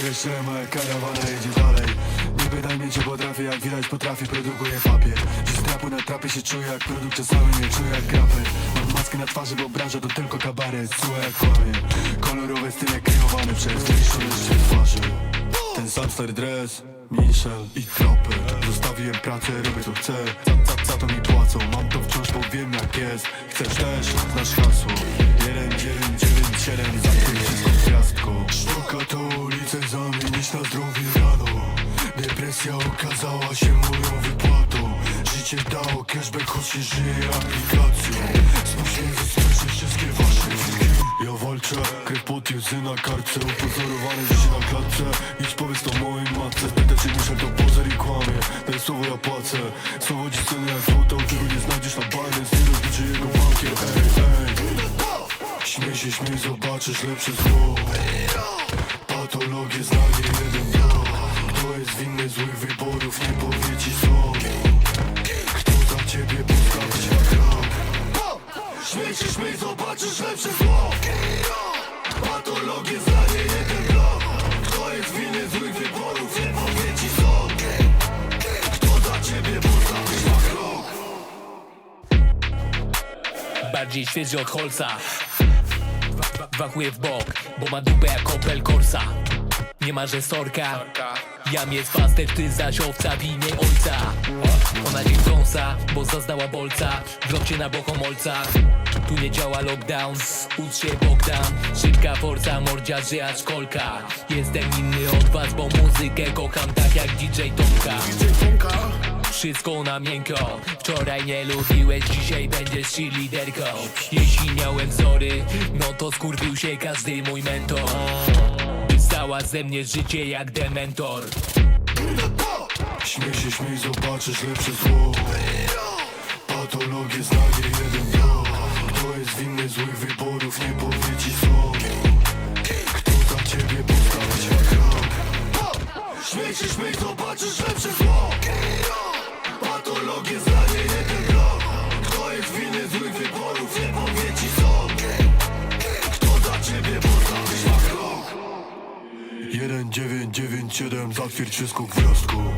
Stawiasz się, moja karawana jedzie dalej. Nie pytaj mnie czy potrafię, jak widać potrafię, produkuję papier. Dziś z trapu na trapie się czuję jak produkt, czasami nie czuję jak raper. Mam maskę na twarzy, bo branża to tylko kabaret. Słuchaj jak kłamie, kolorowe style kreowane przez większość twarzy Ten sam stary Michel i Tropper. Zostawiłem pracę, robię to chcę. Za, za, za to mi płacą, mam to wciąż, bo wiem jak jest. Chcesz też, znasz hasło na zdrowie rano. Depresja okazała się moją wypłatą. Życie dało cashback, choć się żyje aplikacją. Się zasłyszę wszystkie wasze Ja walczę, krew pot łzy na kartce. Upozorowane życie na klatce. Idź powiedz to mojej matce. Spytaj czy muszę to pozer i kłamie. Daj słowo ja płacę. Słowo dziś ceny jak złoto Czego nie znajdziesz na Binance Nie rozliczy jego bankier. Ej, ej. Śmiej się, śmiej, zobaczysz lepsze zło Patologię zna nie jeden blok Kto jest winny złych wyborów, nie powie ci co Kto za ciebie postawi się krok Śmiej się, śmiej, zobaczysz lepsze zło. Patologię zna nie jeden blok Kto jest winny złych wyborów, nie powie ci co Kto za ciebie postawi się krok Bardziej świeży od Holca Wachuje w bok, bo ma dupę jak Opel Corsa. Nie ma że sorka. Jam jest pasterz, ty zaś owca w imię ojca. Ona dziś kąsa, bo zaznała bolca. Wlot na bokomolca Tu nie działa lockdown Ucz się Bogdan. Szybka forca, mordzia, że aż kolka Jestem inny od was, bo muzykę kocham tak jak DJ Tomka wszystko na miękko. Wczoraj nie lubiłeś, dzisiaj będziesz liderką. Jeśli miałem wzory, no to skurwił się każdy mój mentor. Wystała ze mnie życie jak dementor. Śmiej się, śmiej, zobaczysz lepsze zło. Patologię zna nie jeden blok Kto jest winny złych wyborów, nie powie ci co Kto za ciebie postawi się Śmiej się, śmiej, zobaczysz lepsze zło 997 Zatwierdź wszystko gwiazdką